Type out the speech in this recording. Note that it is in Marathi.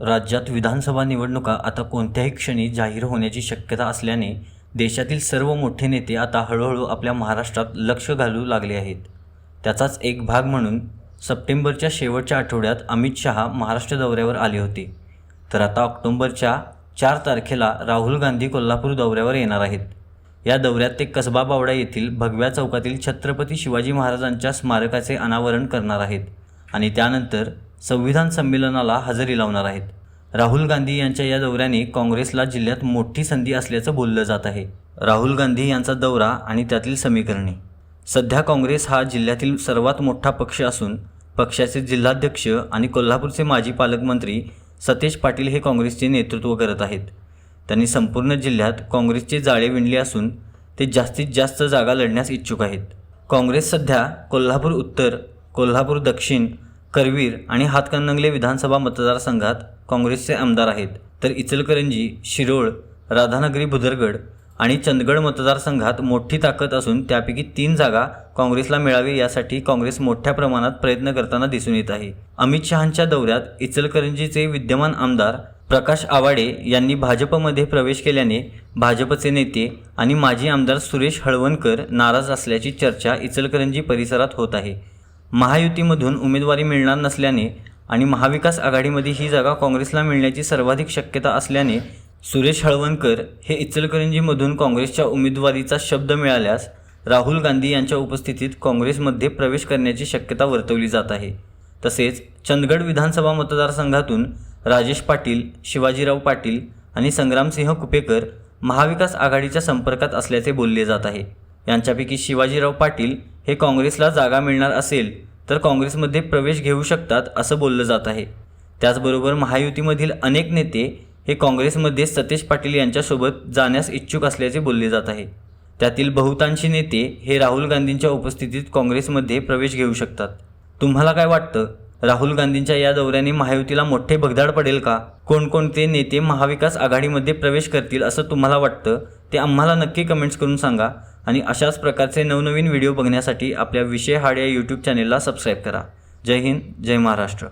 राज्यात विधानसभा निवडणुका आता कोणत्याही क्षणी जाहीर होण्याची शक्यता असल्याने देशातील सर्व मोठे नेते आता हळूहळू आपल्या महाराष्ट्रात लक्ष घालू लागले आहेत. त्याचाच एक भाग म्हणून सप्टेंबरच्या शेवटच्या आठवड्यात अमित शहा महाराष्ट्र दौऱ्यावर आले होते. तर आता ऑक्टोंबरच्या चार तारखेला राहुल गांधी कोल्हापूर दौऱ्यावर येणार आहेत. या दौऱ्यात ते कसबा बावडा येथील भगव्या चौकातील छत्रपती शिवाजी महाराजांच्या स्मारकाचे अनावरण करणार आहेत आणि त्यानंतर संविधान संमेलनाला हजेरी लावणार आहेत. राहुल गांधी यांच्या या दौऱ्याने काँग्रेसला जिल्ह्यात मोठी संधी असल्याचं बोललं जात आहे. राहुल गांधी यांचा दौरा आणि त्यातील समीकरणे. सध्या काँग्रेस हा जिल्ह्यातील सर्वात मोठा पक्ष असून पक्षाचे जिल्हाध्यक्ष आणि कोल्हापूरचे माजी पालकमंत्री सतेज पाटील हे काँग्रेसचे नेतृत्व करत आहेत. त्यांनी संपूर्ण जिल्ह्यात काँग्रेसचे जाळे विणले असून ते जास्तीत जास्त जागा लढण्यास इच्छुक आहेत. काँग्रेस सध्या कोल्हापूर उत्तर कोल्हापूर दक्षिण करवीर आणि हातकणंगले विधानसभा मतदारसंघात काँग्रेसचे आमदार आहेत. तर इचलकरंजी शिरोळ राधानगरी भुदरगड आणि चंदगड मतदारसंघात मोठी ताकद असून त्यापैकी तीन जागा काँग्रेसला मिळावी यासाठी काँग्रेस मोठ्या प्रमाणात प्रयत्न करताना दिसून येत आहे. अमित शहांच्या दौऱ्यात इचलकरंजीचे विद्यमान आमदार प्रकाश आवाडे यांनी भाजपमध्ये प्रवेश केल्याने भाजपचे नेते आणि माजी आमदार सुरेश हळवणकर नाराज असल्याची चर्चा इचलकरंजी परिसरात होत आहे. महायुतीमधून उमेदवारी मिळणार नसल्याने आणि महाविकास आघाडीमध्ये ही जागा काँग्रेसला मिळण्याची सर्वाधिक शक्यता असल्याने सुरेश हळवणकर हे इचलकरंजीमधून काँग्रेसच्या उमेदवारीचा शब्द मिळाल्यास राहुल गांधी यांच्या उपस्थितीत काँग्रेसमध्ये प्रवेश करण्याची शक्यता वर्तवली जात आहे. तसेच चंदगड विधानसभा मतदारसंघातून राजेश पाटील शिवाजीराव पाटील आणि संग्रामसिंह कुपेकर महाविकास आघाडीच्या संपर्कात असल्याचे बोलले जात आहे. यांच्यापैकी शिवाजीराव पाटील हे काँग्रेसला जागा मिळणार असेल तर काँग्रेसमध्ये प्रवेश घेऊ शकतात असं बोललं जात आहे. त्याचबरोबर महायुतीमधील अनेक नेते हे काँग्रेसमध्ये सतेज पाटील यांच्यासोबत जाण्यास इच्छुक असल्याचे बोलले जात आहे. त्यातील बहुतांशी नेते हे राहुल गांधींच्या उपस्थितीत काँग्रेसमध्ये प्रवेश घेऊ शकतात. तुम्हाला काय वाटतं? राहुल गांधींच्या या दौऱ्याने महायुतीला मोठे भगदाड पडेल का? कोणकोणते नेते महाविकास आघाडीमध्ये प्रवेश करतील असं तुम्हाला वाटतं? ते आम्हाला नक्की कमेंट्स करून सांगा. आणि अशाच प्रकारचे नवनवीन व्हिडिओ बघण्यासाठी आपल्या विषय हाड या यूट्यूब चॅनेलला सबस्क्राईब करा. जय हिंद जय महाराष्ट्र.